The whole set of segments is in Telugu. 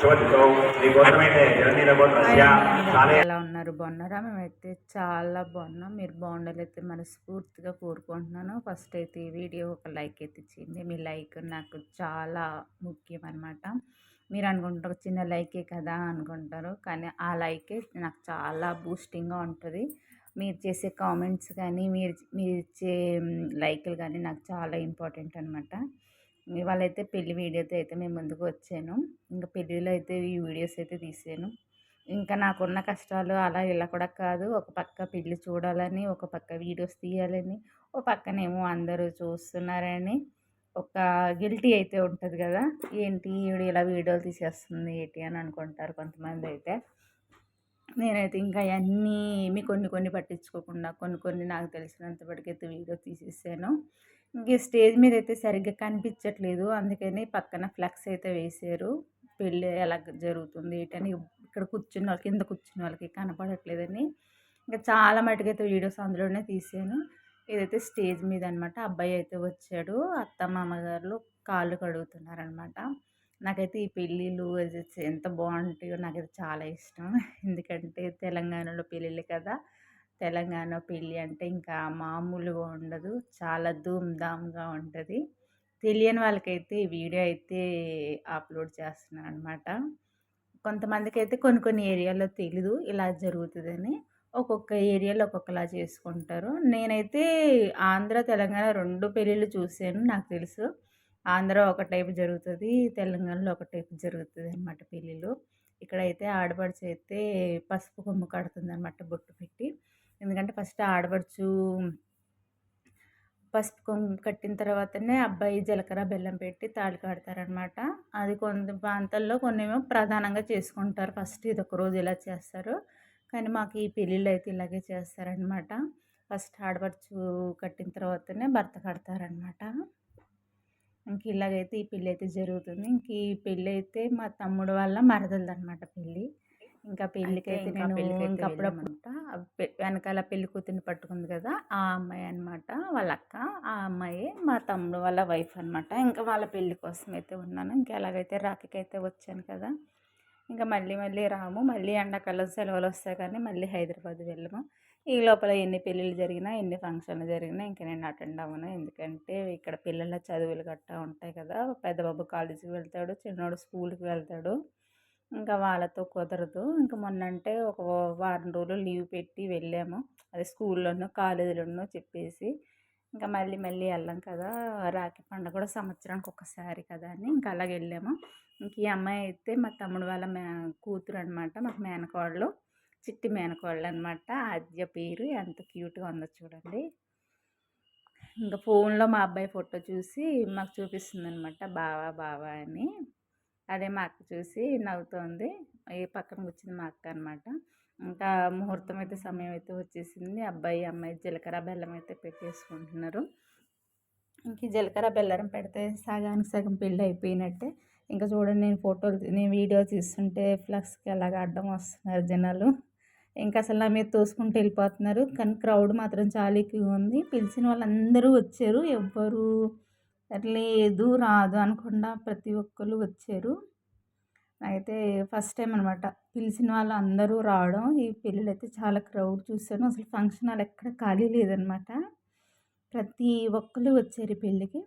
శుభతితో గోత్రమైతే జననీల గోత్రస్య కాలే ఎలా ఉన్నారు? బాగున్నారా? మేమైతే చాలా బాగున్నాం. మీరు బాగుండాలైతే మనస్ఫూర్తిగా కోరుకుంటున్నాను. ఫస్ట్ అయితే ఈ వీడియో ఒక లైక్ అయితే ఇచ్చింది మీ లైక్ నాకు చాలా ముఖ్యం అనమాట మీరు అనుకుంటారు చిన్న లైకే కదా అనుకుంటారు. కానీ ఆ లైకే నాకు చాలా బూస్టింగ్గా ఉంటుంది. మీరు చేసే కామెంట్స్ కానీ మీరు మీరు ఇచ్చే లైక్లు కానీ నాకు చాలా ఇంపార్టెంట్ అనమాట ఇవాళ అయితే పెళ్ళి వీడియోతో అయితే మేము ముందుకు వచ్చాను. ఇంకా పెళ్ళిలో అయితే ఈ వీడియోస్ అయితే తీసాను ఇంకా నాకున్న కష్టాలు అలా ఇలా కూడా కాదు. ఒక పక్క పెళ్ళి చూడాలని ఒక పక్క వీడియోస్ తీయాలని ఒక పక్కనేమో అందరూ చూస్తున్నారని ఒక గిల్టీ అయితే ఉంటుంది కదా. ఏంటి ఈవిడ ఇలా వీడియోలు తీసేస్తుంది ఏంటి అని అనుకుంటారు కొంతమంది అయితే నేనైతే ఇంకా అవన్నీ ఏమి కొన్ని కొన్ని పట్టించుకోకుండా కొన్ని కొన్ని నాకు తెలిసినంతవరకైతే వీడియో తీసేసాను. ఇంక స్టేజ్ మీద అయితే సరిగ్గా కనిపించట్లేదు. అందుకని పక్కన ఫ్లెక్స్ అయితే వేసారు. పెళ్ళి ఎలా జరుగుతుంది ఏంటని ఇక్కడ కూర్చున్న వాళ్ళకి కింద కూర్చున్న వాళ్ళకి కనపడట్లేదని. ఇంకా చాలా మటుకైతే వీడియోస్ అందులోనే తీసాను. ఇదైతే స్టేజ్ మీద అనమాట అబ్బాయి అయితే వచ్చాడు. అత్త మామగారు కాళ్ళు కడుగుతున్నారనమాట నాకైతే ఈ పెళ్ళిళ్ళు ఎంత బాగుంటాయో నాకైతే చాలా ఇష్టం. ఎందుకంటే తెలంగాణలో పెళ్ళిళ్ళు కదా! తెలంగాణ పెళ్ళి అంటే ఇంకా మామూలుగా ఉండదు. చాలా ధూమ్ధామ్గా ఉంటుంది. తెలియని వాళ్ళకైతే ఈ వీడియో అయితే అప్లోడ్ చేస్తున్నాను అనమాట కొంతమందికి అయితే కొన్ని కొన్ని ఏరియాలో తెలీదు ఇలా జరుగుతుందని. ఒక్కొక్క ఏరియాలో ఒక్కొక్కలా చేసుకుంటారు. నేనైతే ఆంధ్ర తెలంగాణ రెండు పెళ్ళిళ్ళు చూశాను నాకు తెలుసు. ఆంధ్ర ఒక టైపు జరుగుతుంది తెలంగాణలో ఒక టైపు జరుగుతుంది అనమాట పెళ్ళిళ్ళు. ఇక్కడైతే ఆడపడుచు అయితే పసుపు కొమ్ము కడుతుంది అనమాట బొట్టు పెట్టి. ఎందుకంటే ఫస్ట్ ఆడపడుచు పసుపు కొమ్ము కట్టిన తర్వాతనే అబ్బాయి జీలకర్ర బెల్లం పెట్టి తాళి కడతారనమాట అది కొన్ని ప్రాంతాల్లో కొన్నేమో ప్రధానంగా చేసుకుంటారు. ఫస్ట్ ఇది ఒక రోజు ఇలా చేస్తారు. కానీ మాకు ఈ పెళ్ళిళ్ళు అయితే ఇలాగే చేస్తారనమాట ఫస్ట్ ఆడపడుచు కట్టిన తర్వాతనే భర్త కడతారనమాట ఇంక ఇలాగైతే ఈ పెళ్ళి అయితే జరుగుతుంది. ఇంక ఈ పెళ్ళి అయితే మా తమ్ముడు వాళ్ళ మరదలది అనమాట పెళ్ళి. ఇంకా పెళ్ళికి అయితే నేను ఇంకా వెనకాల పెళ్ళి కూతుర్ని పట్టుకుంది కదా ఆ అమ్మాయి అనమాట వాళ్ళ అక్క. ఆ అమ్మాయి మా తమ్ముడు వాళ్ళ వైఫ్ అనమాట ఇంకా వాళ్ళ పెళ్ళి కోసం అయితే ఉన్నాను. ఇంకా ఎలాగైతే రాఖీకి అయితే వచ్చాను కదా ఇంకా మళ్ళీ మళ్ళీ రాము. మళ్ళీ ఎండాకాలం సెలవులు వస్తాయి కానీ మళ్ళీ హైదరాబాద్ వెళ్ళము. ఈ లోపల ఎన్ని పెళ్ళిళ్ళు జరిగినా ఎన్ని ఫంక్షన్లు జరిగినా ఇంకా నేను అటెండ్ అవ్వను. ఎందుకంటే ఇక్కడ పిల్లల చదువులు గట్టా ఉంటాయి కదా పెద్ద బాబు కాలేజీకి వెళ్తాడు చిన్నోడు స్కూల్కి వెళ్తాడు. ఇంకా వాళ్ళతో కుదరదు. ఇంకా మొన్న అంటే ఒక వారం రోజులు లీవ్ పెట్టి వెళ్ళాము. అదే స్కూల్లోనూ కాలేజీలోనూ చెప్పేసి ఇంకా మళ్ళీ మళ్ళీ వెళ్ళాం కదా. రాఖీ పండుగ కూడా సంవత్సరానికి ఒకసారి కదా అని ఇంకా అలాగే వెళ్ళాము. ఇంక ఈ అమ్మాయి అయితే మా తమ్ముడు వాళ్ళ మే కూతురు అనమాట మాకు మేనకోడలు. చిట్టి మేనకోళ్ళు అనమాట ఆద్య పేరు ఎంత క్యూట్గా ఉందో చూడండి. ఇంకా ఫోన్లో మా అబ్బాయి ఫోటో చూసి మాకు చూపిస్తుంది అనమాట బావా బావా అని. అదే మా అక్క చూసి నవ్వుతోంది. ఏ పక్కన కూర్చుంది మా అక్క అనమాట. ఇంకా ముహూర్తం అయితే సమయం అయితే వచ్చేసింది. అబ్బాయి అమ్మాయి జీలకర్ర బెల్లం అయితే పెట్టేసుకుంటున్నారు. ఇంక జీలకర్ర బెల్లం పెడితే సగానికి సగం పెళ్ళి అయిపోయినట్టే. ఇంకా చూడండి నేను ఫోటోలు నేను వీడియో తీస్తుంటే ఫ్లక్స్కి ఎలాగ అడ్డం వస్తున్నారు జనాలు. ఇంకా అసలు నా మీద తోసుకుంటూ వెళ్ళిపోతున్నారు. కానీ క్రౌడ్ మాత్రం చాలా ఎక్కువగా ఉంది. పిలిచిన వాళ్ళందరూ వచ్చారు. ఎవ్వరు లేదు రాదు అనకుండా ప్రతి ఒక్కరు వచ్చారు. అయితే ఫస్ట్ టైం అనమాట పిలిచిన వాళ్ళు అందరూ రావడం. ఈ పెళ్ళిళ్ళు అయితే చాలా క్రౌడ్ చూశాను. అసలు ఫంక్షన్ హాల్ ఎక్కడ ఖాళీ లేదనమాట ప్రతి ఒక్కరు వచ్చారు పెళ్ళికి.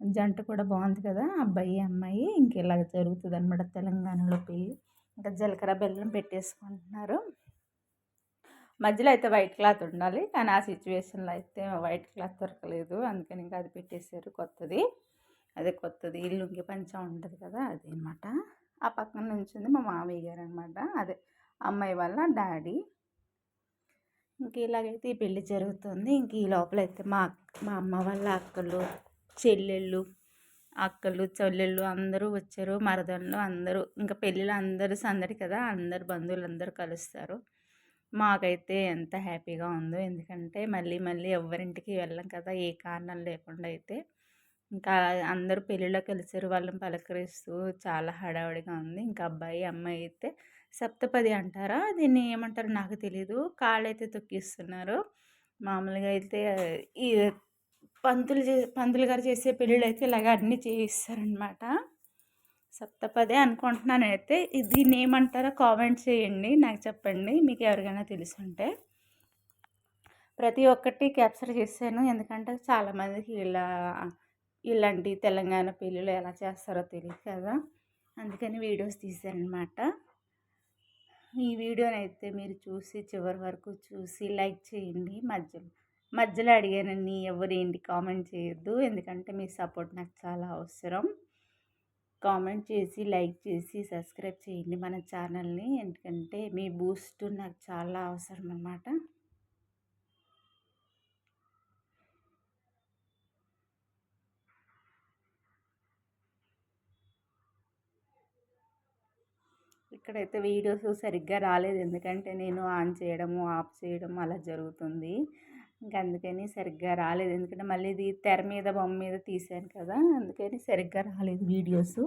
జంట కూడా బాగుంది కదా అబ్బాయి అమ్మాయి. ఇంక జరుగుతుంది అనమాట తెలంగాణలో పెళ్ళి. ఇంకా జీలకర్ర బెల్లం పెట్టేసుకుంటున్నారు. మధ్యలో అయితే వైట్ క్లాత్ ఉండాలి. కానీ ఆ సిచ్యువేషన్లో అయితే వైట్ క్లాత్ దొరకలేదు. అందుకని ఇంకా అది పెట్టేశారు కొత్తది. అదే కొత్తది. ఇల్లుంగి పంచం ఉంటుంది కదా అది అనమాట ఆ పక్కన నుంచి ఉంది మా మామయ్య గారు అనమాట అదే అమ్మాయి వాళ్ళ డాడీ. ఇంక ఇలాగైతే ఈ పెళ్ళి జరుగుతుంది. ఇంక ఈ లోపలైతే మా మా అమ్మ వాళ్ళ అక్కలు చెల్లెళ్ళు అక్కలు చెల్లెళ్ళు అందరూ వచ్చారు. మరదళ్ళు అందరూ ఇంకా పెళ్ళిలో అందరూ సందడి కదా అందరు బంధువులు అందరూ కలుస్తారు. మాకైతే ఎంత హ్యాపీగా ఉందో. ఎందుకంటే మళ్ళీ మళ్ళీ ఎవరింటికి వెళ్ళం కదా ఏ కారణం లేకుండా అయితే. ఇంకా అందరూ పెళ్ళిలో కలిసారు వాళ్ళని పలకరిస్తూ చాలా హడావుడిగా ఉంది. ఇంకా అబ్బాయి అమ్మాయి అయితే సప్తపది అంటారా? దీన్ని ఏమంటారో నాకు తెలియదు కాళ్ళు అయితే తొక్కిస్తున్నారు. మామూలుగా అయితే ఈ పంతులు చే పంతులు గారు చేసే పెళ్ళిళ్ళు అయితే ఇలాగ అన్నీ చేయిస్తారనమాట సప్తపదే అనుకుంటున్నాను అయితే ఇది దీన్ని ఏమంటారో కామెంట్ చేయండి నాకు చెప్పండి మీకు ఎవరికైనా తెలుసుంటే. ప్రతి ఒక్కటి క్యాప్చర్ చేశాను. ఎందుకంటే చాలామందికి ఇలా ఇలాంటి తెలంగాణ పెళ్ళిళ్ళు ఎలా చేస్తారో తెలియదు కదా. అందుకని వీడియోస్ తీశానమాట ఈ వీడియోని అయితే మీరు చూసి చివరి వరకు చూసి లైక్ చేయండి. మధ్యలో మధ్యలో అడిగానని ఎవరేంటి కామెంట్ చేయొద్దు. ఎందుకంటే మీ సపోర్ట్ నాకు చాలా అవసరం. కామెంట్ చేసి లైక్ చేసి సబ్స్క్రైబ్ చేయండి మన ఛానల్ని. ఎందుకంటే మీ బూస్ట్ నాకు చాలా అవసరం అన్నమాట. ఇక్కడైతే వీడియోస్ సరిగ్గా రాలేదు. ఎందుకంటే నేను ఆన్ చేయడము ఆఫ్ చేయడం అలా జరుగుతుంది. ఇంకా అందుకని సరిగ్గా రాలేదు. ఎందుకంటే మళ్ళీ ఇది తెర మీద బొమ్మ మీద తీసాను కదా అందుకని సరిగ్గా రాలేదు వీడియోస్.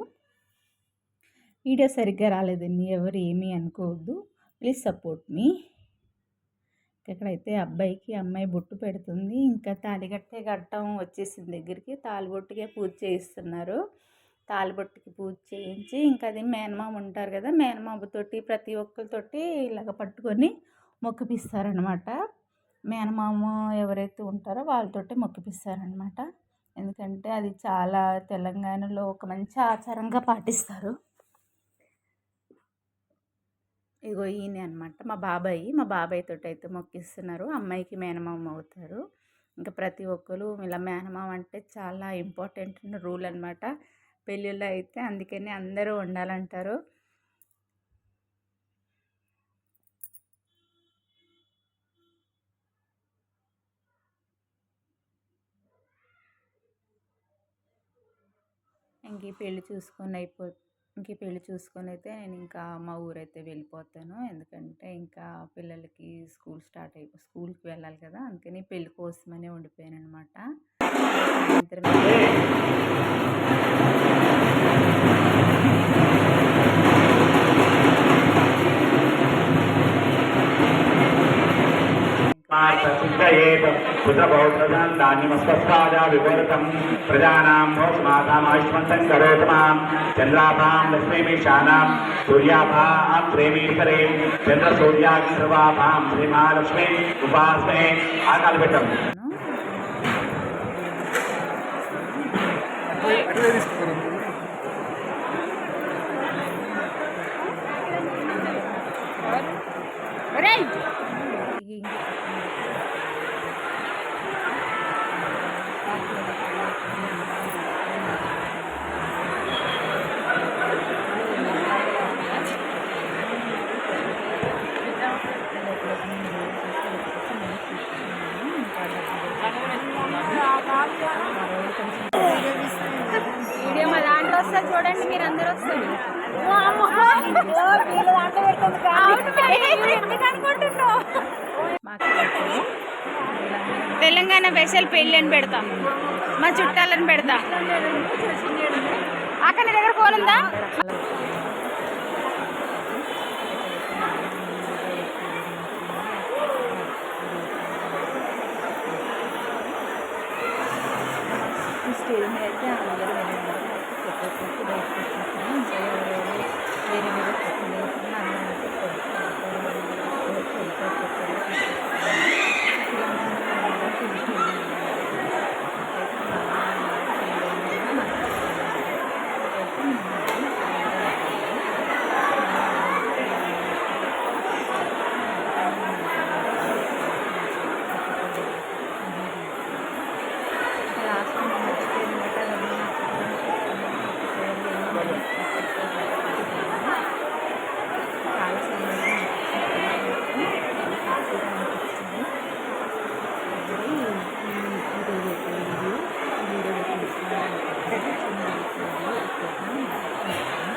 వీడియో సరిగ్గా రాలేదండి. ఎవరు ఏమీ అనుకోవద్దు. Please support me. ఇక్కడైతే అబ్బాయికి అమ్మాయి బొట్టు పెడుతుంది. ఇంకా తాలిగట్టే గట్టం వచ్చేసింది దగ్గరికి. తాలిబొట్టుకే పూజ చేయిస్తున్నారు. తాలిబొట్టుకి పూజ చేయించి ఇంకా అది మేనమామ ఉంటారు కదా మేనమామతోటి ప్రతి ఒక్కరితోటి ఇలాగ పట్టుకొని మొక్కిపిస్తారనమాట మేనమామ ఎవరైతే ఉంటారో వాళ్ళతోటే మొక్కిపిస్తారనమాట ఎందుకంటే అది చాలా తెలంగాణలో ఒక మంచి ఆచారంగా పాటిస్తారు. ఇగో ఈయన అనమాట మా బాబాయ్ మా బాబాయ్ తోటి అయితే మొక్కిస్తున్నారు. అమ్మాయికి మేనమామ అవుతారు. ఇంకా ప్రతి ఒక్కరు ఇలా మేనమామ అంటే చాలా ఇంపార్టెంట్ రూల్ అనమాట పెళ్ళిళ్ళు అయితే అందుకని అందరూ ఉండాలంటారు. ఇంక ఈ పెళ్ళి చూసుకొని అయిపో ఇంక ఈ పెళ్ళి చూసుకొని అయితే నేను ఇంకా మా ఊరైతే వెళ్ళిపోతాను. ఎందుకంటే ఇంకా పిల్లలకి స్కూల్ స్టార్ట్ అయి స్కూల్కి వెళ్ళాలి కదా అందుకని పెళ్ళి కోసమనే ఉండిపోయాను అనమాట ధాన్యమస్వస్థాయావివర్తం ప్రజానాం భోషమాతామాయుష్మంతం కరోతు మాం చంద్రాభాం లక్ష్మీమీషానాం సూర్యాభాం శ్రీమీశ్వరే చంద్రసూర్యాక్షవాభాం శ్రీమహాలక్ష్మి ఉపాస్మే ఆకల్పితం తెలంగాణ స్పెషల్ పెళ్ళి అని పెడతాం. మా చుట్టాలని పెడతా. అక్కడ నీ దగ్గర ఫోన్ ఉందా?